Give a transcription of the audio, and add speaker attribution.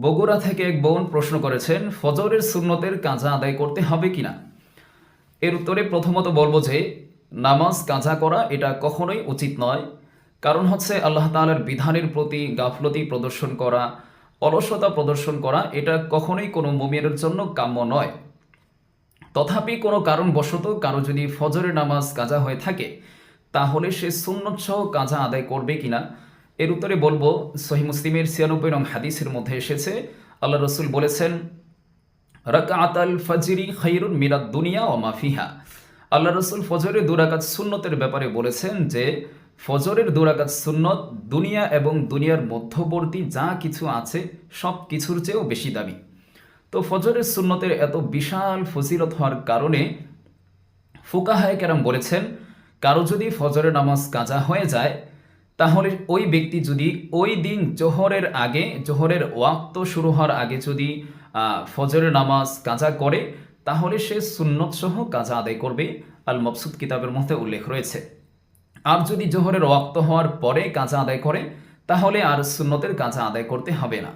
Speaker 1: বগুড়া থেকে এক বোন প্রশ্ন করেছেন, ফজরের সুন্নতের কাজা আদায় করতে হবে কিনা? এর উত্তরে প্রথমত বলব যে, নামাজ কাজা করা এটা কখনোই উচিত নয়। কারণ হচ্ছে আল্লাহ তাআলার বিধানের প্রতি গাফলতি প্রদর্শন করা, অলসতা প্রদর্শন করা, এটা কখনোই কোনো মুমিনের জন্য কাম্য নয়। তথাপি কোনো কারণবশত কারও যদি ফজরের নামাজ কাজা হয়ে থাকে, তাহলে সে সুন্নত সহ কাজা আদায় করবে কিনা এর উত্তরে বলব সহি মুসলিমের ছিয়ানব্বই নং হাদিসের মধ্যে এসেছে, আল্লাহ রসুল বলেছেন রাকাত আল ফজরি খৈরুন মিরাদ দুনিয়া ও মাফিহা আল্লাহ রসুল ফজরের দুরাকাত সুন্নতের ব্যাপারে বলেছেন যে, ফজরের দুরাকাত সুন্নত দুনিয়া এবং দুনিয়ার মধ্যবর্তী যা কিছু আছে, সব কিছুর চেয়েও বেশি দামি। তো ফজরের সুন্নতের এত বিশাল ফজিলত হওয়ার কারণে ফুকাহায় কেরাম বলেছেন, কারও যদি ফজরের নামাজ কাজা হয়ে যায় তাহলে ওই ব্যক্তি যদি ওই দিন জোহরের আগে, জোহরের ওয়াক্ত শুরু হওয়ার আগে যদি ফজরের নামাজ কাজা করে, তাহলে সে সুন্নতসহ কাজা আদায় করবে। আল মকসুদ কিতাবের মধ্যে উল্লেখ রয়েছে। আর যদি জোহরের ওয়াক্ত হওয়ার পরে কাজা আদায় করে, তাহলে আর সুন্নতের কাজা আদায় করতে হবে না।